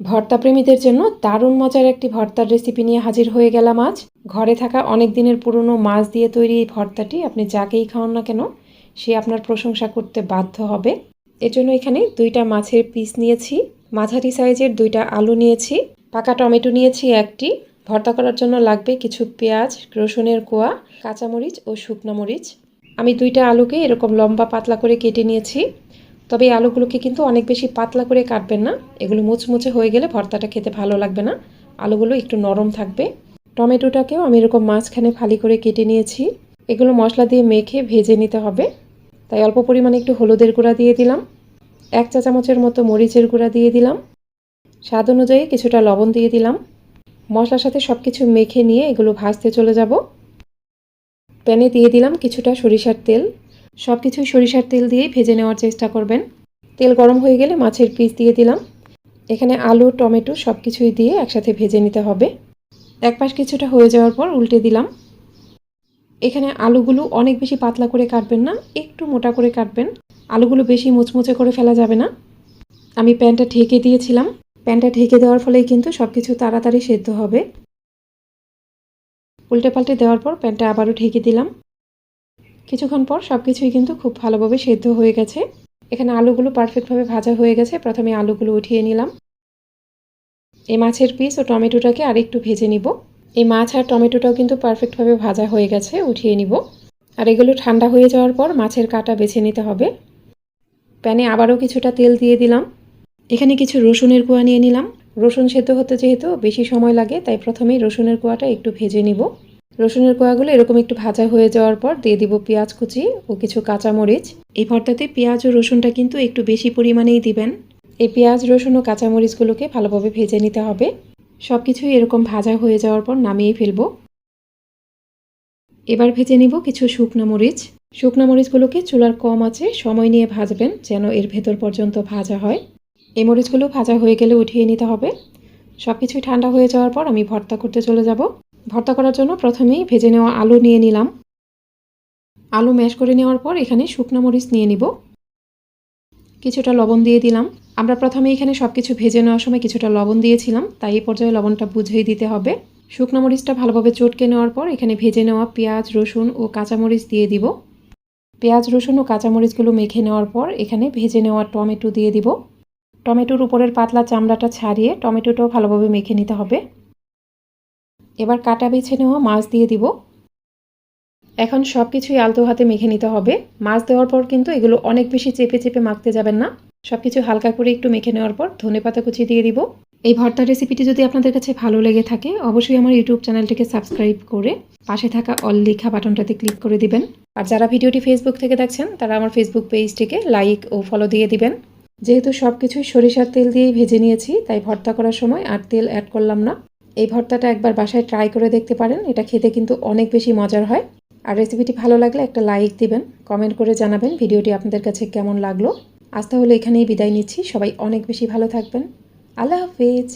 ভর্তা প্রেমীদের জন্য দারুণ মজার একটি ভর্তার রেসিপি নিয়ে হাজির হয়ে গেলাম আজ। ঘরে থাকা অনেক দিনের পুরনো মাছ দিয়ে তৈরি এই ভর্তাটি আপনি যাকেই খাওয়ান না কেন, সে আপনার প্রশংসা করতে বাধ্য হবে। এর জন্য এখানে দুইটা মাছের পিস নিয়েছি, মাঝারি সাইজের দুইটা আলু নিয়েছি, পাকা টমেটো নিয়েছি একটি। ভর্তা করার জন্য লাগবে কিছু পেঁয়াজ, রসুনের কোয়া, কাঁচামরিচ ও শুকনো মরিচ। আমি দুইটা আলুকে এরকম লম্বা পাতলা করে কেটে নিয়েছি। তবে এই আলুগুলোকে কিন্তু অনেক বেশি পাতলা করে কাটবেন না। এগুলো মুচমুচে হয়ে গেলে ভর্তাটা খেতে ভালো লাগবে না। আলুগুলো একটু নরম থাকবে। টমেটোটাকেও আমি এরকম মাঝখানে ফালি করে কেটে নিয়েছি। এগুলো মশলা দিয়ে মেখে ভেজে নিতে হবে। তাই অল্প পরিমাণে একটু হলুদের গুঁড়া দিয়ে দিলাম। এক চা চামচের মতো মরিচের গুঁড়া দিয়ে দিলাম। স্বাদ অনুযায়ী কিছুটা লবণ দিয়ে দিলাম। মশলার সাথে সব কিছু মেখে নিয়ে এগুলো ভাজতে চলে যাব। প্যানে দিয়ে দিলাম কিছুটা সরিষার তেল। সব কিছুই সরিষার তেল দিয়েই ভেজে নেওয়ার চেষ্টা করবেন। তেল গরম হয়ে গেলে মাছের পিস দিয়ে দিলাম। এখানে আলু, টমেটো সব কিছুই দিয়ে একসাথে ভেজে নিতে হবে। এক পাশ কিছুটা হয়ে যাওয়ার পর উল্টে দিলাম। এখানে আলুগুলো অনেক বেশি পাতলা করে কাটবেন না, একটু মোটা করে কাটবেন। আলুগুলো বেশি মুচমুচে করে ফেলা যাবে না। আমি প্যানটা ঢেকে দিয়েছিলাম। প্যানটা ঢেকে দেওয়ার ফলেই কিন্তু সব কিছু তাড়াতাড়ি সেদ্ধ হবে। উল্টে পাল্টে দেওয়ার পর প্যানটা আবারও ঢেকে দিলাম। কিছুক্ষণ পর সব কিছুই কিন্তু খুব ভালোভাবে সেদ্ধ হয়ে গেছে। এখানে আলুগুলো পারফেক্টভাবে ভাজা হয়ে গেছে। প্রথমে আলুগুলো উঠিয়ে নিলাম। এই মাছের পিস ও টমেটোটাকে আর একটু ভেজে নিব। এই মাছ আর টমেটোটাও কিন্তু পারফেক্টভাবে ভাজা হয়ে গেছে, উঠিয়ে নিব। আর এগুলো ঠান্ডা হয়ে যাওয়ার পর মাছের কাটা বেছে নিতে হবে। প্যানে আবারও কিছুটা তেল দিয়ে দিলাম। এখানে কিছু রসুনের কুয়া নিয়ে নিলাম। রসুন সেদ্ধ হতে যেহেতু বেশি সময় লাগে, তাই প্রথমেই রসুনের কুয়াটা একটু ভেজে নিব। রসুনের কোয়াগুলো এরকম একটু ভাজা হয়ে যাওয়ার পর দিয়ে দিব পেঁয়াজ কুচি ও কিছু কাঁচামরিচ। এই ভর্তাতে পেঁয়াজ ও রসুনটা কিন্তু একটু বেশি পরিমাণেই দিবেন। এই পেঁয়াজ, রসুন ও কাঁচামরিচগুলোকে ভালোভাবে ভেজে নিতে হবে। সব কিছুই এরকম ভাজা হয়ে যাওয়ার পর নামিয়ে ফেলব। এবার ভেজে নিব কিছু শুকনো মরিচ। শুকনো মরিচগুলোকে চুলার কম আছে, সময় নিয়ে ভাজবেন যেন এর ভেতর পর্যন্ত ভাজা হয়। এই মরিচগুলো ভাজা হয়ে গেলে উঠিয়ে নিতে হবে। সব কিছুই ঠান্ডা হয়ে যাওয়ার পর আমি ভর্তা করতে চলে যাব। ভর্তা করার জন্য প্রথমেই ভেজে নেওয়া আলু নিয়ে নিলাম। আলু ম্যাশ করে নেওয়ার পর এখানে শুকনো মরিচ নিয়ে নিব। কিছুটা লবণ দিয়ে দিলাম। আমরা প্রথমে এখানে সব কিছু ভেজে নেওয়ার সময় কিছুটা লবণ দিয়েছিলাম, তাই এই পর্যায়ে লবণটা বুঝেই দিতে হবে। শুকনো মরিচটা ভালোভাবে চটকে নেওয়ার পর এখানে ভেজে নেওয়া পেঁয়াজ, রসুন ও কাঁচামরিচ দিয়ে দিব। পেঁয়াজ, রসুন ও কাঁচামরিচগুলো মেখে নেওয়ার পর এখানে ভেজে নেওয়া টমেটো দিয়ে দিব। টমেটোর উপরের পাতলা চামড়াটা ছাড়িয়ে টমেটোটাও ভালোভাবে মেখে নিতে হবে। এবার কাটা বেছে নেওয়া মাছ দিয়ে দিব। এখন সব কিছুই আলতো হাতে মেখে নিতে হবে। মাছ দেওয়ার পর কিন্তু এগুলো অনেক বেশি চেপে চেপে মাখতে যাবেন না। সব কিছু হালকা করে একটু মেখে নেওয়ার পর ধনে পাতা কুচি দিয়ে দিব। এই ভর্তার রেসিপিটি যদি আপনাদের কাছে ভালো লেগে থাকে, অবশ্যই আমার ইউটিউব চ্যানেলটিকে সাবস্ক্রাইব করে পাশে থাকা অল লেখা বাটনটাতে ক্লিক করে দিবেন। আর যারা ভিডিওটি ফেসবুক থেকে দেখছেন, তারা আমার ফেসবুক পেজটিকে লাইক ও ফলো দিয়ে দিবেন। যেহেতু সব কিছুই সরিষার তেল দিয়েই ভেজে নিয়েছি, তাই ভর্তা করার সময় আর তেল অ্যাড করলাম না। এই ভর্তাটা একবার বাসায় ট্রাই করে দেখতে পারেন। এটা খেতে কিন্তু অনেক বেশি মজার হয়। আর রেসিপিটি ভালো লাগলে একটা লাইক দিবেন কমেন্ট করে জানাবেন ভিডিওটি আপনাদের কাছে কেমন লাগল। আজ তাহলে এখানেই বিদায় নিচ্ছি। সবাই অনেক বেশি ভালো থাকবেন। আল্লাহ হাফিজ।